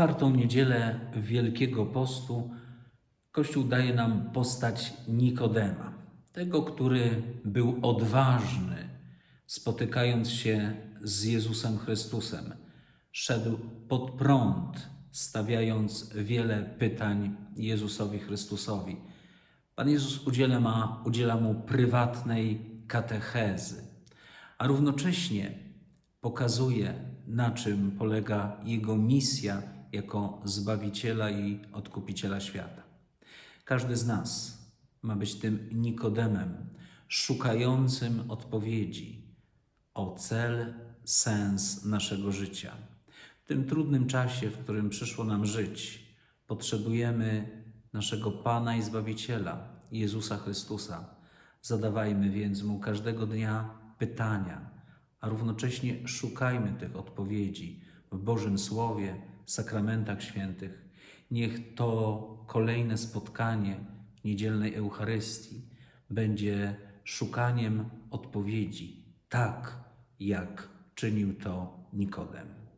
czwartą niedzielę Wielkiego Postu Kościół daje nam postać Nikodema, tego, który był odważny, spotykając się z Jezusem Chrystusem. Szedł pod prąd, stawiając wiele pytań Jezusowi Chrystusowi. Pan Jezus udziela, ma, udziela mu prywatnej katechezy, a równocześnie pokazuje, na czym polega jego misja jako Zbawiciela i Odkupiciela świata. Każdy z nas ma być tym Nikodemem, szukającym odpowiedzi o cel, sens naszego życia. W tym trudnym czasie, w którym przyszło nam żyć, potrzebujemy naszego Pana i Zbawiciela, Jezusa Chrystusa. Zadawajmy więc Mu każdego dnia pytania, a równocześnie szukajmy tych odpowiedzi w Bożym Słowie, sakramentach świętych. Niech to kolejne spotkanie niedzielnej Eucharystii będzie szukaniem odpowiedzi, tak jak czynił to Nikodem.